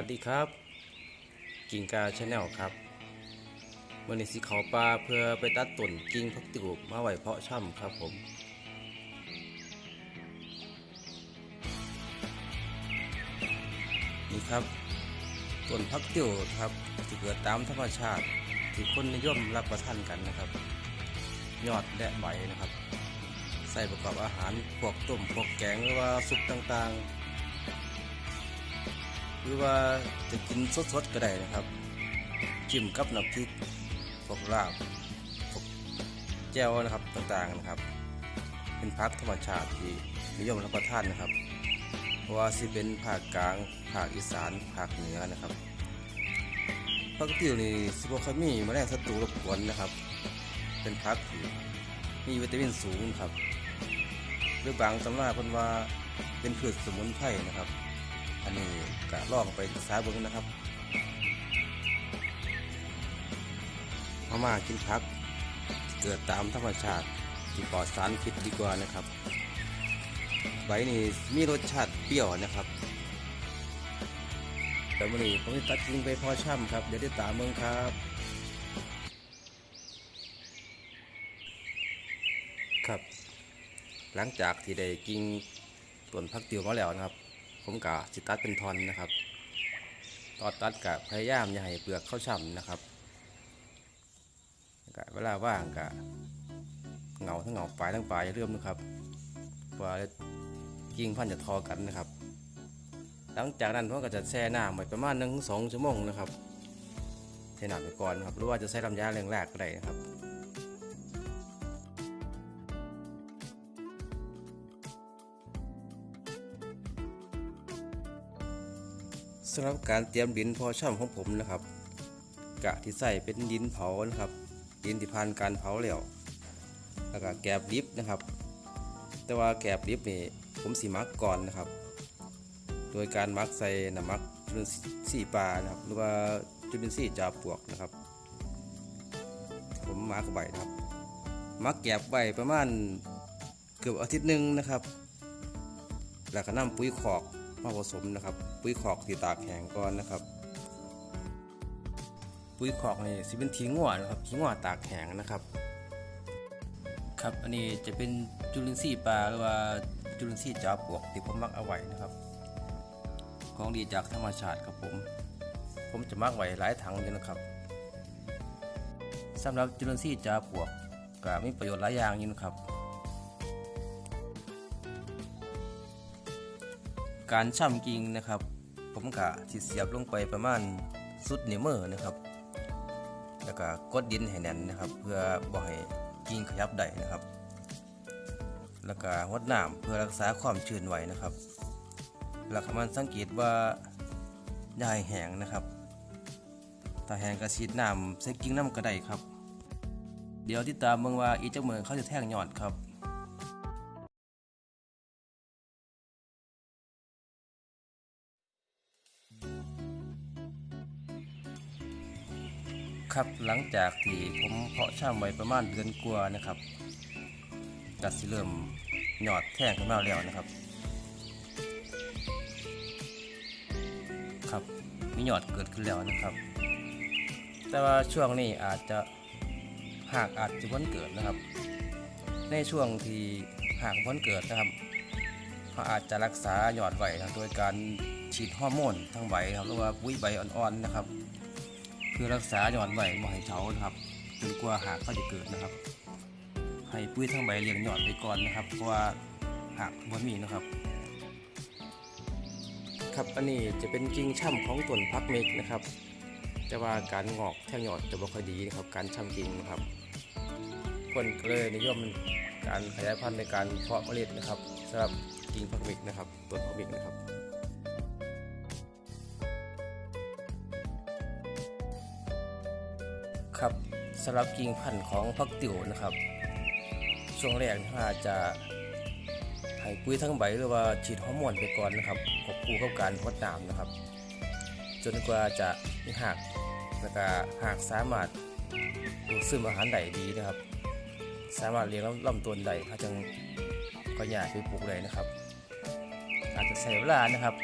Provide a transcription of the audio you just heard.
วัสดีครับ กิ่งกาชาแนลครับวันนี้สิเขาปลาเพื่อไปตัดต้นกิ่งพักติวมาไวเพาะช่ำครับผมนี่ครับต้นพักติวครับที่เกิดตามธรรมชาติที่คนนิยมรับประทานกันนะครับ ยอดและใบนะครับ ใส่ประกอบอาหารพวกต้มพวกแกงหรือว่าซุปต่างๆ รือว่าจะกินสดๆก็ได้นะครับ จิ้มกับน้ำพริกพวกลาบพวกแจ่วนะครับต่างๆนะครับ เป็นพักธรรมชาติที่นิยมรับประทานนะครับเพราะว่าสิเป็นภาคกลางภาคอีสานภาคเหนือนะครับพักติวนี่สิบค่อยมีแมลงศัตรูรบกวนนะครับ เป็นพักที่มีวิตามินสูงครับ หรือบางตำราเพิ่นว่าเป็นพืชสมุนไพรนะครับ อันนี้ก็ลองไปศึกษาเบิ่งนะครับมามากินผัก เกิดตามธรรมชาติที่ปลอดสารพิษดีกว่านะครับใบนี่มีรสชาติเปรี้ยวนะครับแต่วันนี้ผมจะตัดทิ้งไปพอช่ำครับ เดี๋ยวได้ตามเมืองครับ ครับ หลังจากที่ได้กินต้นพักติวมาแล้วนะครับ ผมกะสิตัดเป็นทอนนะครับตอนตัดกะพยายามอย่าให้เปลือกเข้าช่ำนะครับกะเวลาว่างกะเหงาทั้งเหงาปลายทั้งปลายอย่าลืมนะครับว่ากิ่งพันจะทอกันนะครับ หลังจากนั้นผมก็จะแช่น้ำไว้ประมาณหนึ่งถึงสองชั่วโมงนะครับแช่น้ำไปก่อนครับหรือว่าจะใช้ลำยาแรงแรกก็ได้นะครับ สำหรับการเตรียมดินพอช่ำของผมนะครับ กะที่ใส่เป็นดินเผานะครับ ดินที่ผ่านการเผาแล้วแล้วก็แกบลิฟนะครับ แต่ว่าแกบลิฟนี่ผมสีมักก่อนนะครับ โดยการมักใส่น้ำมักจุลินทรีย์ปลานะครับ หรือว่าจุลินทรีย์จาปวกนะครับ ผมมักไว้นะครับ มักแกบไว้ประมาณเกือบอาทิตย์หนึ่งนะครับ แล้วก็นำปุ๋ยขอก มาผสมนะครับ ปุ๋ยขอกที่ตากแห้งก่อนนะครับ ปุ๋ยขอกนี่สิเป็นทิงหัวนะครับทิงหัวตากแห้งนะครับ ครับอันนี้จะเป็นจุลินทรีย์ปลาหรือว่าจุลินทรีย์จาปลวกที่ผมมักเอาไว้นะครับ ของดีจากธรรมชาติครับผม ผมจะมักไว้หลายถังอยู่นะครับสำหรับจุลินทรีย์จาปลวกก็มีประโยชน์หลายอย่างอยู่นะครับ การช่ำกิ่งนะครับ ผมกะสิเสียบลงไปประมาณสุดนิ้วมือนะครับ แล้วก็กดดินให้แน่นนะครับ เพื่อบ่ให้กิ่งขยับได้นะครับ แล้วก็หดน้ำเพื่อรักษาความชื้นไว้นะครับแล้วก็มันสังเกตว่าย่าให้แห้งนะครับถ้าแห้งก็ฉีดน้ำใส่กิ่งน้ำก็ได้ครับ เดี๋ยวติดตามเบิ่งว่าอีกจักมืองเขาจะแท่งยอดครับ ครับหลังจากที่ผมเพาะช่ำไว้ประมาณเดือนกว่านะครับกัดสิเริ่มหยอดแท่งขึ้นมาแล้วนะครับ ครับมีหยอดเกิดขึ้นแล้วนะครับ แต่ว่าช่วงนี้อาจจะหากอาจจะพ้นเกิดนะครับ ในช่วงที่หากพ้นเกิดนะครับเขาอาจจะรักษาหยอดไว้นะครับโดยการฉีดฮอร์โมนทั้งใบครับหรือว่าปุ๋ยใบอ่อนๆนะครับ เพื่อรักษาหย่อดใบไม่ให้เฉานะครับจนกว่าหากเขาจะเกิดนะครับ ให้ปุ๋ยทั้งใบเลี้ยงหย่อดไปก่อนนะครับ เพราะว่าหากมันมีนะครับ ครับอันนี้จะเป็นกิ่งช่ำของต้นพักเมกนะครับ แต่ว่าการงอกแท่งหยอดจะไม่ค่อยดีนะครับ การช่ำกิ่งนะครับคนก็เลยนิยมการขยายพันธุ์ในการเพาะเมล็ดนะครับสำหรับกิ่งพักเมกนะครับต้นพักเมกนะครับ ครับสำหรับกิ่งพันธุ์ของพักติ๋วนะครับ ช่วงแรกถ้าจะให้ปุ๋ยทั้งใบหรือว่าฉีดฮอร์โมนไปก่อนนะครับควบคู่กับการพดน้ำนะครับ จนกว่าจะหักแล้วก็หากสามารถดูดซึมอาหารได้ดีนะครับ สามารถเลี้ยงลำต้นได้ถ้าจังก็อยากไปปลูกเลยนะครับ อาจจะใช้เวลานะครับ